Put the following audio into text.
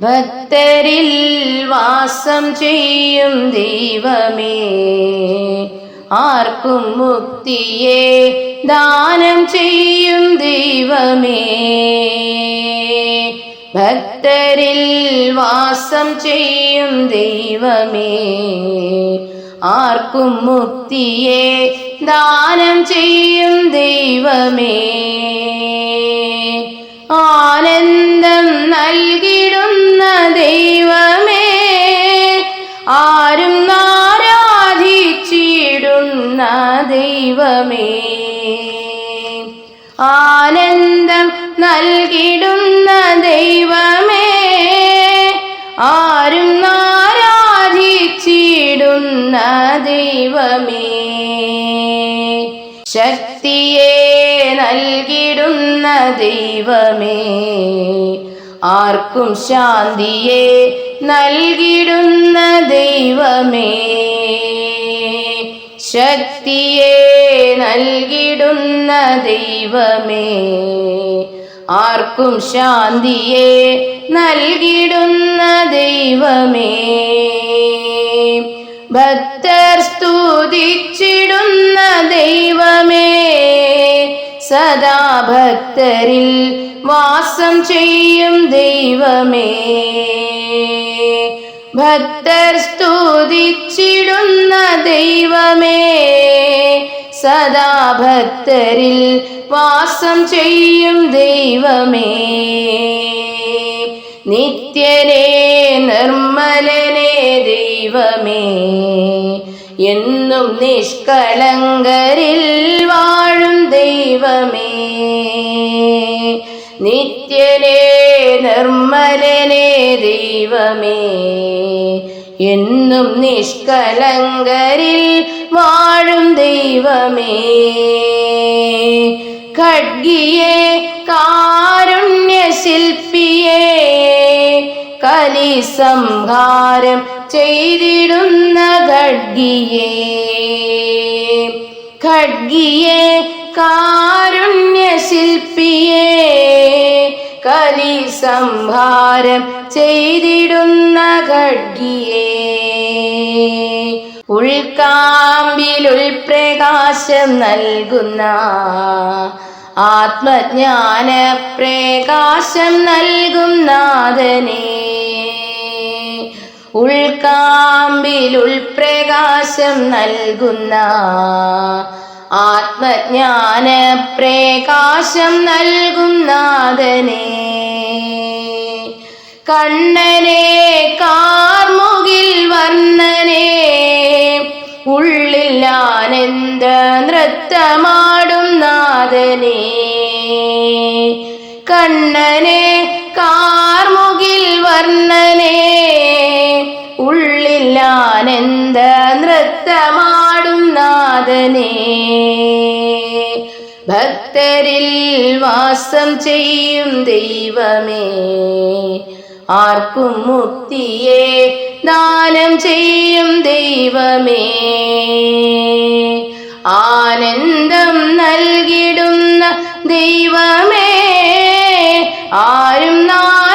ഭക്തരിൽ വാസം ചെയ്യും ദൈവമേ. ആർക്കും മുക്തിയെ ദാനം ചെയ്യും ദൈവമേ. ഭക്തരിൽ വാസം ചെയ്യും ദൈവമേ. ആർക്കും മുക്തിയെ ദാനം ചെയ്യും ദൈവമേ. ദൈവമേ. ആനന്ദം നൽകിടുന്ന ദൈവമേ. ആരും നാരാധിച്ചിടുന്ന ദൈവമേ. ശക്തിയെ നൽകിടുന്ന ദൈവമേ. ആർക്കും ശാന്തിയെ നൽകിടുന്ന ദൈവമേ. ശക്തിയെ നൽകിടുന്ന ദൈവമേ. ആർക്കും ശാന്തിയെ നൽകിടുന്ന ദൈവമേ. ഭക്തർ സ്തുതിച്ചിടുന്ന ദൈവമേ. സദാ ഭക്തരിൽ വാസം ചെയ്യും ദൈവമേ. ഭക്തർ സ്തുതിച്ചിടുന്ന ദൈവമേ. സദാ ഭക്തരിൽ വാസം ചെയ്യും ദൈവമേ. നിത്യനേ നിർമ്മലനേ ദൈവമേ. എന്നും നിഷ്കളങ്കരിൽ വാഴും ദൈവമേ. നിത്യനേ നിർമ്മലനേ ദൈവമേ. എന്നും നിഷ്കലങ്കരിൽ വാഴും ദൈവമേ. ഖഡ്ഗിയെ കാരുണ്യ ശില്പിയെ കലി സംഹാരം ചെയ്തിടുന്ന ഖഡ്ഗിയെ. ഖഡ്ഗിയെ കാരുണ്യ ശില്പിയെ കലി സംഹാരം ചെയ്തിടുന്ന ഖഡ്ഗിയെ. ഉൾക്കാമ്പിലുൾപ്രകാശം നൽകുന്ന ആത്മജ്ഞാന പ്രകാശം നൽകും നാഥനേ. ഉൾക്കാമ്പിലുൾപ്രകാശം നൽകുന്ന ആത്മജ്ഞാന പ്രകാശം നൽകും നാഥനേ. കണ്ണനെ കാർമുകിൽ വർണനെ. ഉള്ളിൽ നൃത്തമാടും നാഥനെ. കണ്ണനെ കാർമുകിൽ വർണനെ. ഉള്ളിൽ നൃത്തമാടും നാഥനെ. ഭക്തരിൽ വാസം ചെയ്യും ദൈവമേ. ആർക്കും മുക്തിയെ ദാനം ചെയ്യും ദൈവമേ. ആനന്ദം നൽകിടുന്ന ദൈവമേ. ആരും നാ